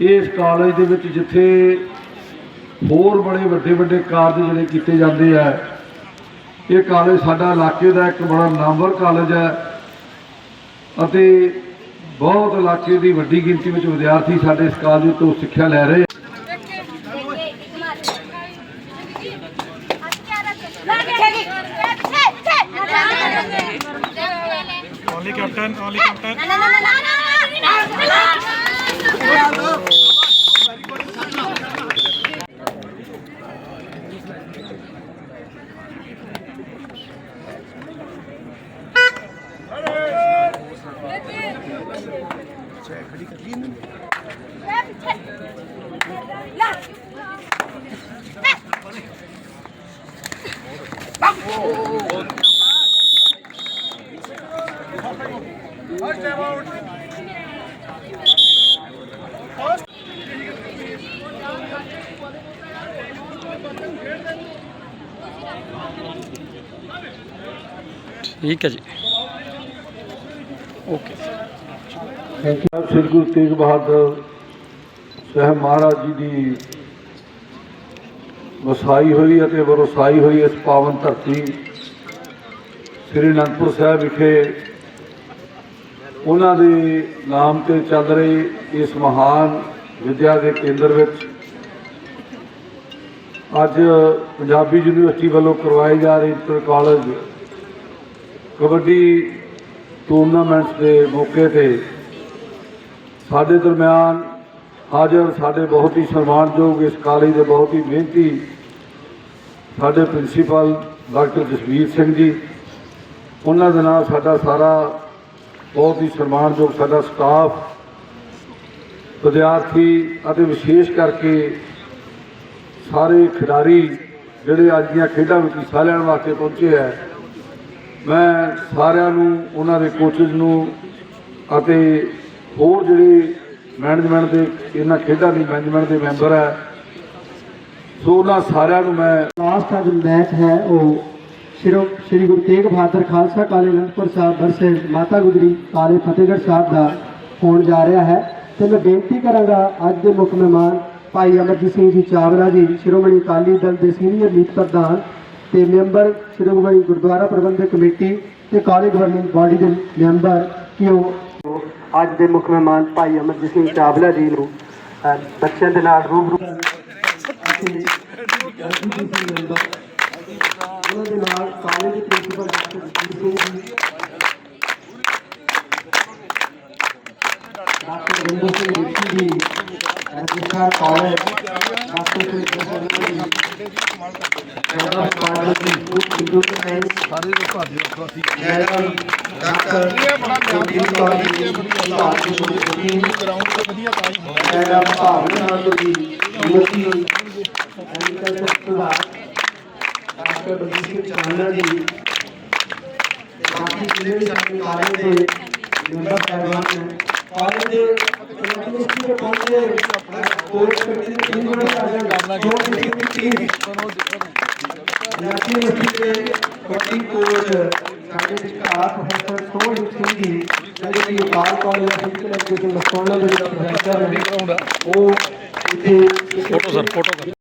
ਇਸ ਕਾਲਜ ਦੇ ਵਿੱਚ ਜਿੱਥੇ ਹੋਰ ਬੜੇ ਵੱਡੇ ਵੱਡੇ ਕਾਰਜ ਜਿਹੜੇ ਕੀਤੇ ਜਾਂਦੇ ਆ ਇਹ ਕਾਲਜ ਸਾਡਾ ਇਲਾਕੇ ਦਾ ਇੱਕ ਬੜਾ ਨਾਮਵਰ ਕਾਲਜ ਹੈ ਅਤੇ ਬਹੁਤ ਇਲਾਕੇ ਦੀ ਵੱਡੀ ਗਿਣਤੀ ਵਿੱਚ ਵਿਦਿਆਰਥੀ ਸਾਡੇ ਇਸ ਕਾਲਜ ਤੋਂ ਸਿੱਖਿਆ ਲੈ ਰਹੇ ਹੈ ਖੜੀ ਕਰ ਲਈ ਇਹਨਾਂ ਨੇ ਫਸਟ ਟਾਈਮ ਆਊਟ ਫਸਟ ਠੀਕ ਹੈ ਜੀ ਓਕੇ ਸਾਹਿਬ ਸ੍ਰੀ ਗੁਰੂ ਤੇਗ ਬਹਾਦਰ ਸਾਹਿਬ ਮਹਾਰਾਜ ਜੀ ਦੀ ਵਸਾਈ ਹੋਈ ਅਤੇ ਵਰਸਾਈ ਹੋਈ ਇਸ ਪਾਵਨ ਧਰਤੀ ਸ੍ਰੀ ਅਨੰਦਪੁਰ ਸਾਹਿਬ ਵਿਖੇ। ਉਹਨਾਂ ਦੇ ਨਾਮ ਤੇ ਚੱਲ ਰਹੀ ਇਸ ਮਹਾਨ ਵਿਦਿਆ ਦੇ ਕੇਂਦਰ ਵਿੱਚ ਅੱਜ ਪੰਜਾਬੀ ਯੂਨੀਵਰਸਿਟੀ ਵੱਲੋਂ ਕਰਵਾਏ ਜਾ ਰਹੇ ਇੰਟਰ ਕਾਲਜ ਕਬੱਡੀ ਟੂਰਨਾਮੈਂਟਸ ਦੇ ਮੌਕੇ ਤੇ ਸਾਡੇ ਦਰਮਿਆਨ ਹਾਜ਼ਰ ਸਾਡੇ ਬਹੁਤ ਹੀ ਸਨਮਾਨਯੋਗ, ਇਸ ਕਾਲਜ ਦੇ ਬਹੁਤ ਹੀ ਮਿਹਨਤੀ ਸਾਡੇ ਪ੍ਰਿੰਸੀਪਲ ਡਾਕਟਰ ਜਸਵੀਰ ਸਿੰਘ ਜੀ। ਉਹਨਾਂ ਦੇ ਨਾਲ ਸਾਡਾ ਸਾਰਾ ਬਹੁਤ ਹੀ ਸਨਮਾਨਯੋਗ ਸਾਡਾ ਸਟਾਫ, ਵਿਦਿਆਰਥੀ ਅਤੇ ਵਿਸ਼ੇਸ਼ ਕਰਕੇ ਸਾਰੇ ਖਿਡਾਰੀ ਜਿਹੜੇ ਅੱਜ ਦੀਆਂ ਖੇਡਾਂ ਵਿੱਚ ਹਿੱਸਾ ਲੈਣ ਵਾਸਤੇ ਪਹੁੰਚੇ ਹੈ। ਮੈਂ ਸਾਰਿਆਂ ਨੂੰ, ਉਹਨਾਂ ਦੇ ਕੋਚਿਸ ਨੂੰ ਅਤੇ ਹੋਰ ਜਿਹੜੇ ਮੈਨੇਜਮੈਂਟ ਦੇ, ਇਹਨਾਂ ਖੇਡਾਂ ਦੀ ਮੈਨੇਜਮੈਂਟ ਦੇ ਮੈਂਬਰ ਹੈ, ਸੋ ਉਹਨਾਂ ਸਾਰਿਆਂ ਨੂੰ ਮੈਂ ਲਾਸਟ ਅੱਜ ਮੈਚ ਹੈ, ਉਹ ਸ਼੍ਰੋ, Shri Guru Tegh Bahadur Khalsa college Anandpur Sahib versus Mata Gujri college Fatehgarh Sahib ਦਾ ਹੋਣ ਜਾ ਰਿਹਾ ਹੈ। ਤੇ ਮੈਂ ਬੇਨਤੀ ਕਰਾਂਗਾ ਅੱਜ ਦੇ ਮੁੱਖ ਮਹਿਮਾਨ ਭਾਈ ਅਮਰਜੀਤ ਸਿੰਘ ਜੀ ਚਾਵਲਾ ਜੀ, ਸ਼੍ਰੋਮਣੀ ਅਕਾਲੀ ਦਲ ਦੇ ਸੀਨੀਅਰ ਮੀਤ ਪ੍ਰਧਾਨ ਤੇ ਮੈਂਬਰ ਸ਼੍ਰੋਮਣੀ ਗੁਰਦੁਆਰਾ ਪ੍ਰਬੰਧਕ ਕਮੇਟੀ ਤੇ ਕਾਲਜ ਗਵਰਨਿੰਗ ਬਾਡੀ ਦੇ ਮੈਂਬਰ ਕਿ ਅੱਜ ਦੇ ਮੁੱਖ ਮਹਿਮਾਨ ਭਾਈ ਅਮਰਜੀਤ ਸਿੰਘ ਚਾਵਲਾ ਜੀ ਨੂੰ ਬੱਚਿਆਂ ਦੇ ਨਾਲ ਰੂਬਰੂ ਉਹਨਾਂ ਦੇ ਨਾਲ ਕਾਲਜ ਦੇ principal doctor Singh ji doctor Rinder Singh ji registrar college doctor Surinder Singh ji member college ਦੀ ਸਕੂਲ ਕੰਪਿਊਟਰ ਸਾਇੰਸ ਸਾਰੇ ਦੇ ਭਾਜੀ ਵਾਸੀ ਮੈਡਮ ਡਾਕਟਰ ਗੁਰਦੀਪ ਕੌਰ ਜੀ ਭਾਰਤੀ ਸੁਣੀ madam Bhavna Nand ji university agriculture ਵਿਭਾਗ ਡਾਕਟਰ ਬਲਜੀਤ ਸਿੰਘ ਚਾਨਣਾ ਜੀ ਬਾਕੀ ਜਿਹੜੇ ਵੀ ਸਾਡੇ ਕਾਲਜ ਦੇ ਮੈਂਬਰ ਸਾਹਿਬਾਨ ਨੇ ਕਾਲਜ ਦੇ ਕਮੇਟੀ ਦੇ ਪਹੁੰਚੇ ਕੋਚ ਕਮੇਟੀ ਦੇ ਟੀਮ ਨੂੰ ਕਰਨਾ ਜੋ ਟੀਮ ਦੀ ਟੀਮ ਪੰਜਾਬੀ ਯੂਨੀਵਰਸਿਟੀ ਦੇ ਵੱਡੀ ਕੋਚ ਸਾਡੇ ਵਿਚਕਾਰ ਪ੍ਰੋਫੈਸਰ ਸੋਹਣ ਸਿੰਘ ਜੀ, ਜਿਹੜੇ ਕਿ ਅਕਾਲ ਕਾਲਜ ਦਾ ਫਿਜ਼ੀਕਲ ਐਜੂਕੇਸ਼ਨ ਲਖਨਊ ਦੇ ਵਿੱਚ ਪ੍ਰੋਫੈਸਰ ਨੇ। ਉਹ ਇੱਥੇ ਫੋਟੋ ਸਰ ਫੋਟੋ